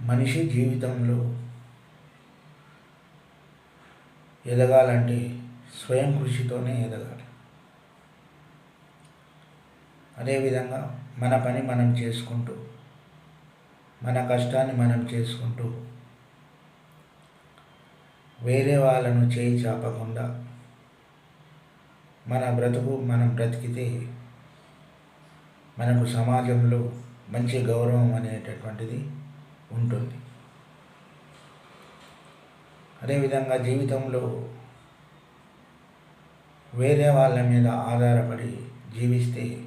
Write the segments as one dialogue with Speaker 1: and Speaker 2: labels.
Speaker 1: మనిషి జీవితంలో ఎదగాలంటే స్వయం కృషితోనే ఎదగాలి. అదేవిధంగా మన పని మనం చేసుకుంటూ మన కష్టాన్ని మనం చేసుకుంటూ వేరే వాళ్ళను చేయి చాపకుండా మన బ్రతుకు మనం బ్రతికితే మనకు సమాజంలో మంచి గౌరవం అనేటటువంటిది ఉంటుంది. అదేవిధంగా జీవితంలో వేరే వాళ్ళ మీద ఆధారపడి జీవిస్తే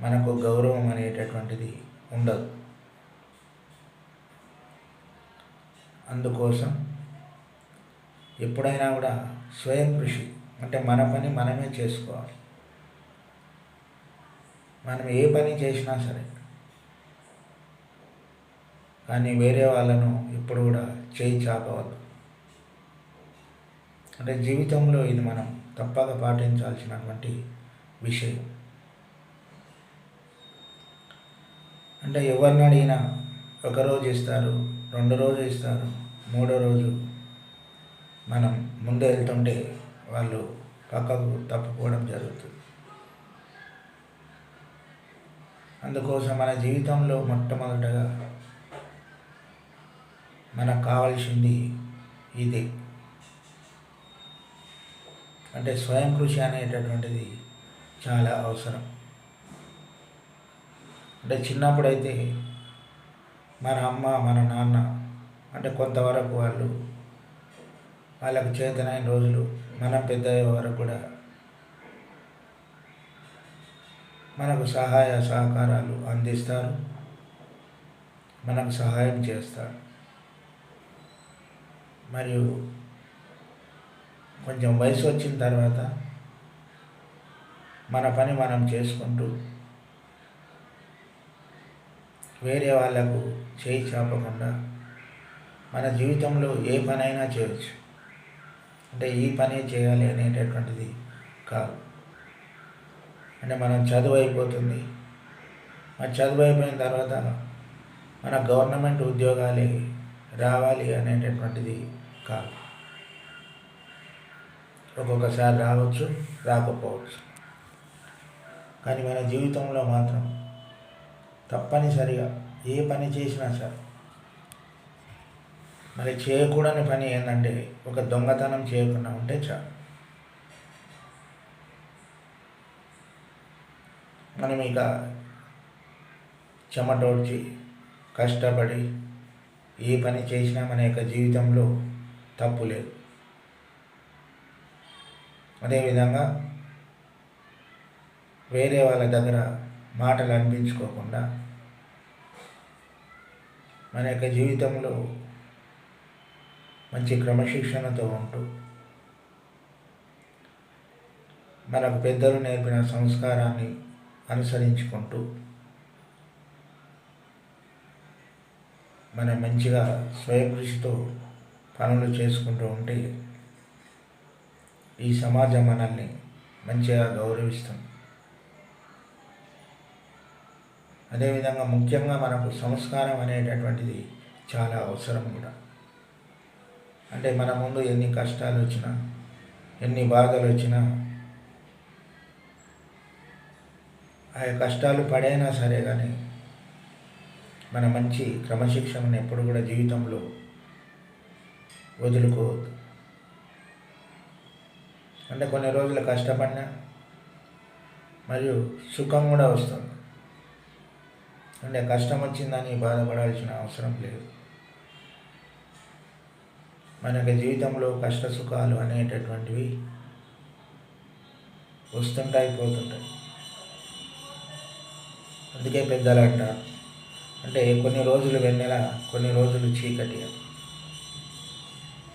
Speaker 1: మనకు గౌరవం అనేటటువంటిది ఉండదు. అందుకోసం ఎప్పుడైనా కూడా స్వయం కృషి అంటే మన పని మనమే చేసుకోవాలి. మనం ఏ పని చేసినా సరే కానీ వేరే వాళ్ళను ఎప్పుడు కూడా చేయి చాపవద్దు. అంటే జీవితంలో ఇది మనం తప్పక పాటించాల్సినటువంటి విషయం. అంటే ఎవరిని అడిగినా ఒకరోజు ఇస్తారు రెండు రోజు ఇస్తారు మూడో రోజు మనం ముందు వెళ్తుంటే వాళ్ళు పక్కకు తప్పుకోవడం జరుగుతుంది. అందుకోసం మన జీవితంలో మొట్టమొదటగా మనకు కావాల్సింది ఇదే. అంటే స్వయం కృషి అనేటటువంటిది చాలా అవసరం. అంటే చిన్నప్పుడైతే మన అమ్మ మన నాన్న అంటే కొంతవరకు వాళ్ళు వాళ్ళకు చేతనైన రోజులు మనం పెద్ద వరకు కూడా మనకు సహాయ సహకారాలు అందిస్తారు. మనకు సహాయం చేస్తారు. మరియు కొంచెం వయసు వచ్చిన తర్వాత మన పని మనం చేసుకుంటూ వేరే వాళ్ళకు చేయి చాపకుండా మన జీవితంలో ఏ పనైనా చేయొచ్చు. అంటే ఈ పనే చేయాలి అనేటటువంటిది కాదు. అంటే మనం చదువు అయిపోతుంది. మరి చదువు అయిపోయిన తర్వాత మన గవర్నమెంట్ ఉద్యోగాలే రావాలి అనేటటువంటిది కాదు. ఒక్కొక్కసారి రావచ్చు రాకపోవచ్చు. కానీ మన జీవితంలో మాత్రం తప్పనిసరిగా ఏ పని చేసినా సరే మరి చేయకూడని పని ఏంటంటే ఒక దొంగతనం చేయకుండా ఉంటే చాలు. మనం ఇక చెమటోడ్చి కష్టపడి ఏ పని చేసినా మన యొక్క జీవితంలో తప్పు లేదు. అదేవిధంగా వేరే వాళ్ళ దగ్గర మాటలు అనిపించుకోకుండా మన యొక్క జీవితంలో మంచి క్రమశిక్షణతో ఉంటూ మనకు పెద్దలు నేర్పిన సంస్కారాన్ని అనుసరించుకుంటూ మనం మంచిగా స్వయం కృషితో పనులు చేసుకుంటూ ఉంటే ఈ సమాజం మనల్ని మంచిగా గౌరవిస్తుంది అదేవిధంగా ముఖ్యంగా మనకు సంస్కారం అనేటటువంటిది చాలా అవసరం కూడా. అంటే మన ముందు ఎన్ని కష్టాలు వచ్చినా ఎన్ని బాధలు వచ్చినా ఆ కష్టాలు పడైనా సరే కానీ మన మంచి క్రమశిక్షణను ఎప్పుడు కూడా జీవితంలో వదులుకోవద్దు. అంటే కొన్ని రోజులు కష్టపడినా మరియు సుఖం కూడా వస్తుంది. అంటే కష్టం వచ్చిందని బాధపడాల్సిన అవసరం లేదు. మనకి జీవితంలో కష్ట సుఖాలు అనేటటువంటివి వస్తుంటాయి పోతుంటాయి. అందుకే పెద్దలు అంటారు అంటే కొన్ని రోజులు వెన్నెల కొన్ని రోజులు చీకటి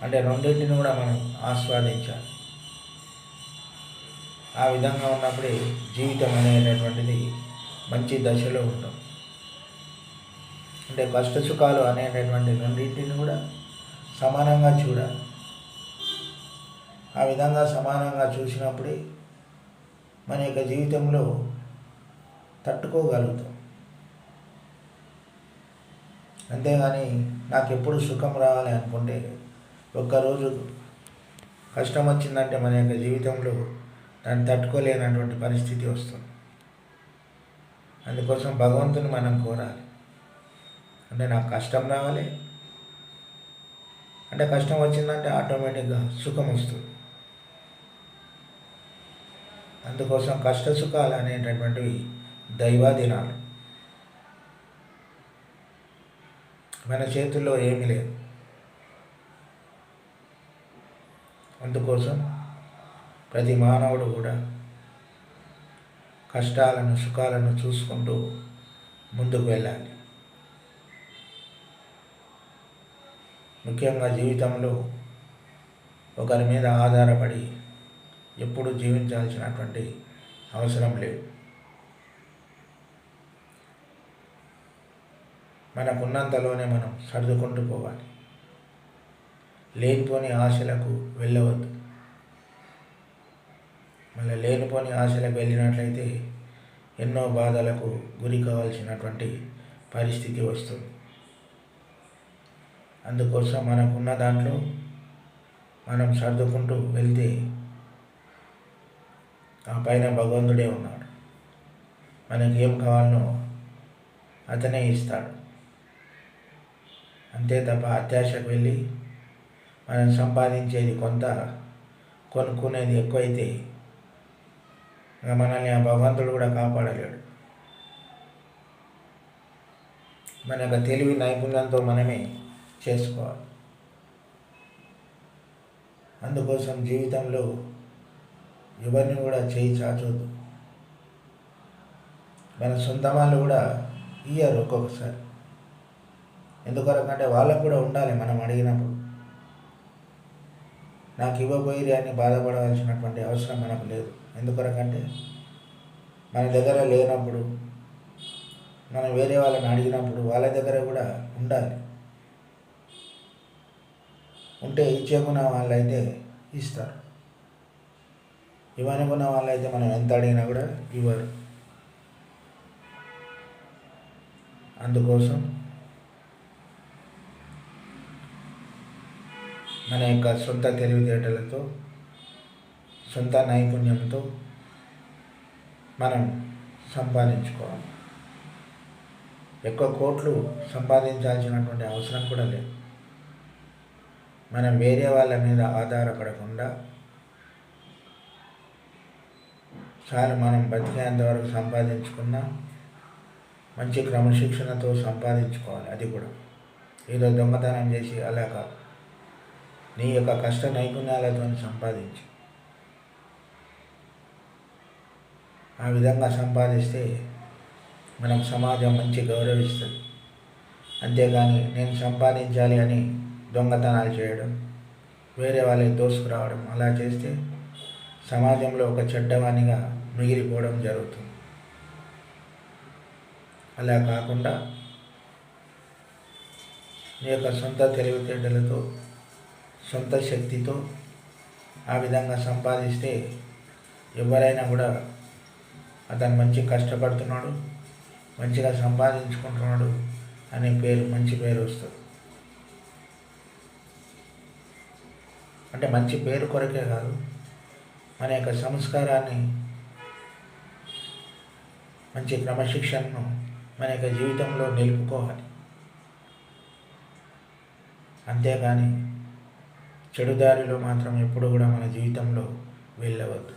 Speaker 1: అంటే రెండింటిని కూడా మనం ఆస్వాదించాలి. ఆ విధంగా ఉన్నప్పుడే జీవితం అనేటటువంటిది మంచి దశలో ఉంటాం. అంటే కష్ట సుఖాలు అనేటటువంటి రెండింటిని కూడా సమానంగా చూడాలి. ఆ విధంగా సమానంగా చూసినప్పుడే మన యొక్క జీవితంలో తట్టుకోగలుగుతాం. అంతేగాని నాకు ఎప్పుడు సుఖం రావాలి అనుకుంటే ఒక్కరోజు కష్టం వచ్చిందంటే మన యొక్క జీవితంలో దాన్ని తట్టుకోలేనటువంటి పరిస్థితి వస్తుంది. అందుకోసం భగవంతుని మనం కోరాలి. అంటే నాకు కష్టం రావాలి. అంటే కష్టం వచ్చిందంటే ఆటోమేటిక్గా సుఖం వస్తుంది. అందుకోసం కష్ట సుఖాలు అనేటటువంటివి దైవాధీనాలు. మన చేతుల్లో ఏమీ లేదు. అందుకోసం ప్రతి మానవుడు కూడా కష్టాలను సుఖాలను చూసుకుంటూ ముందుకు వెళ్ళాలి. ముఖ్యంగా జీవితంలో ఒకరి మీద ఆధారపడి ఎప్పుడు జీవించాల్సినటువంటి అవసరం లేదు. మనకున్నంతలోనే మనం సర్దుకుంటూ పోవాలి. లేనిపోని ఆశలకు వెళ్ళవద్దు. మళ్ళీ లేనిపోని ఆశలకు వెళ్ళినట్లయితే ఎన్నో బాధలకు గురి కావాల్సినటువంటి పరిస్థితి వస్తుంది. అందుకోసం మనకున్న దాంట్లో మనం సర్దుకుంటూ వెళ్తే ఆ పైన భగవంతుడే ఉన్నాడు. మనకి ఏం కావాలనో అతనే ఇస్తాడు. అంతే తప్ప అత్యాశకు వెళ్ళి మనం సంపాదించేది కొంత కొనుక్కునేది ఎక్కువైతే మనల్ని ఆ భగవంతుడు కూడా కాపాడలేడు. మన యొక్క తెలివి నైపుణ్యంతో మనమే చేసుకోవాలి. అందుకోసం జీవితంలో ఎవరిని కూడా చేయి చాచొద్దు. మన సొంత వాళ్ళు కూడా ఇయ్యారు ఒక్కొక్కసారి. ఎందుకొరకంటే వాళ్ళకు కూడా ఉండాలి మనం అడిగినప్పుడు. నాకు ఇవ్వబోయిరి అని బాధపడవలసినటువంటి అవసరం మనకు లేదు. ఎందుకొరకంటే మన దగ్గర లేనప్పుడు మనం వేరే వాళ్ళని అడిగినప్పుడు వాళ్ళ దగ్గర కూడా ఉండాలి. ఉంటే ఇచ్చేకున్న వాళ్ళైతే ఇస్తారు. ఇవ్వనుకున్న వాళ్ళైతే మనం ఎంత అడిగినా కూడా ఇవ్వరు. అందుకోసం మన యొక్క సొంత తెలివితేటలతో సొంత నైపుణ్యంతో మనం సంపాదించుకోవాలి. ఎక్కువ కోట్లు సంపాదించాల్సినటువంటి అవసరం కూడా లేదు. మనం వేరే వాళ్ళ మీద ఆధారపడకుండా చాలు మనం బతికేంత వరకు సంపాదించుకున్నా మంచి క్రమశిక్షణతో సంపాదించుకోవాలి. అది కూడా. ఏదో దొంగతనం చేసి అలా కాదు. నీ యొక్క కష్ట నైపుణ్యాలతో సంపాదించి. ఆ విధంగా సంపాదిస్తే మనం సమాజం మంచి గౌరవిస్తుంది. అంతేగాని నేను సంపాదించాలి అని దొంగతనాలు చేయడం వేరే వాళ్ళకి దోసుకురావడం అలా చేస్తే సమాజంలో ఒక చెడ్డవానిగా మిగిలిపోవడం జరుగుతుంది. అలా కాకుండా నీ యొక్క సొంత తెలివితేటలతో సొంత శక్తితో ఆ విధంగా సంపాదిస్తే ఎవరైనా కూడా అతను మంచి కష్టపడుతున్నాడు మంచిగా సంపాదించుకుంటున్నాడు అనే పేరు మంచి పేరు వస్తుంది. అంటే మంచి పేరు కొరకే కాదు మన యొక్క సంస్కారాన్ని మంచి క్రమశిక్షణను మన యొక్క జీవితంలో నిలుపుకోవాలి. అంతేగాని చెడు దారిలో మాత్రం ఎప్పుడు కూడా మన జీవితంలో వెళ్ళవద్దు.